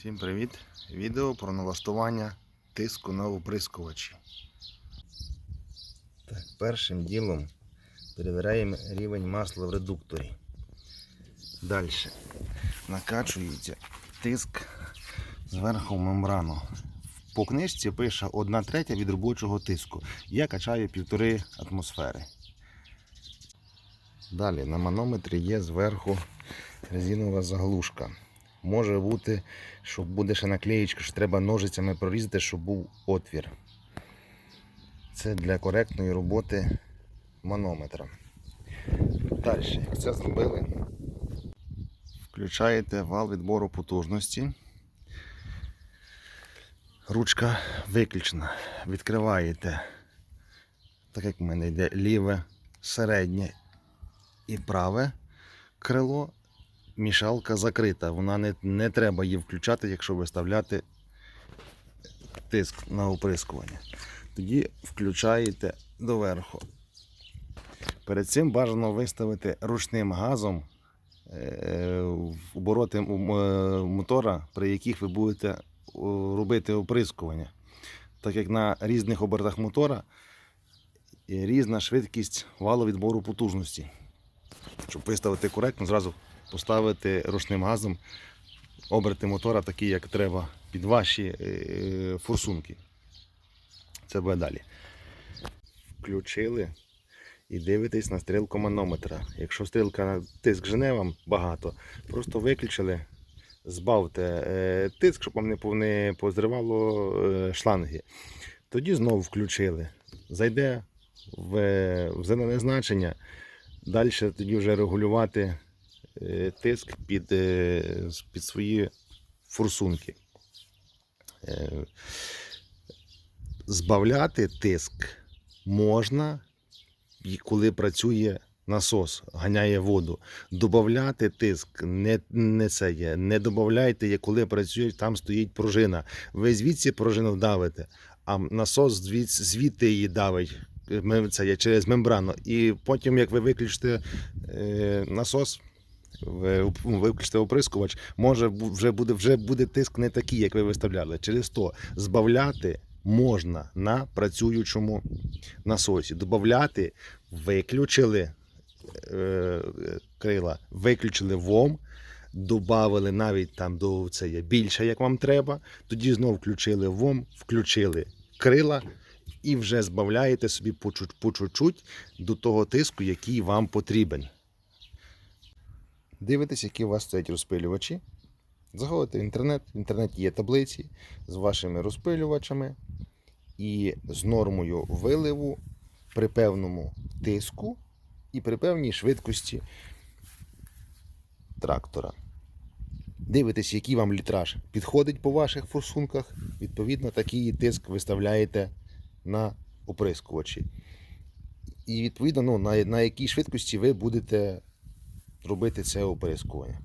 Всім привіт! Відео про налаштування тиску на оприскувачі. Так, першим ділом перевіряємо рівень масла в редукторі. Далі накачується тиск зверху мембрану. По книжці пише 1 третя від робочого тиску. Я качаю 1,5 атмосфери. Далі на манометрі є зверху резинова заглушка. Може бути, що буде ще наклеєчка, що треба ножицями прорізати, щоб був отвір. Це для коректної роботи манометра. Далі, як це зробили, включаєте вал відбору потужності. Ручка виключена. Відкриваєте, так як в мене йде ліве, середнє і праве крило мішалка закрита. Вона не, не треба її включати, якщо виставляти тиск на оприскування. Тоді включаєте доверху. Перед цим бажано виставити ручним газом е, обороти е, мотора, при яких ви будете робити оприскування. Так як на різних обертах мотора різна швидкість валу відбору потужності. Щоб виставити коректно, зразу поставити ручним газом оберти мотора такі, як треба, під ваші е, форсунки. Це буде далі. Включили і дивитесь на стрілку манометра. Якщо стрілка на тиск жене вам багато, просто виключили, збавте е, тиск, щоб вам не позривало е, шланги. Тоді знову включили. Зайде в, зелене значення. Далі тоді вже регулювати тиск під, е, під свої форсунки. Е, Збавляти тиск можна, коли працює насос, ганяє воду. Добавляти тиск не, не це є. Не додавайте, коли працює, там стоїть пружина. Ви звідси пружину давите, а насос звідти її давить. Це є через мембрану. І потім, як ви виключите е, насос, виключите оприскувач, може вже буде, вже буде тиск не такий, як ви виставляли. Через то збавляти можна на працюючому насосі. Добавляти виключили е, крила, виключили ВОМ, додали навіть там до це є більше, як вам треба. Тоді знову включили ВОМ, включили крила і вже збавляєте собі по чуть-чуть до того тиску, який вам потрібен. Дивитесь, які у вас стоять розпилювачі. Заходите в інтернет. В інтернеті є таблиці з вашими розпилювачами і з нормою виливу при певному тиску і при певній швидкості трактора. Дивитесь, який вам літраж підходить по ваших форсунках. Відповідно, такий тиск виставляєте на оприскувачі. І відповідно, ну, на, на якій швидкості ви будете робити це оприскування.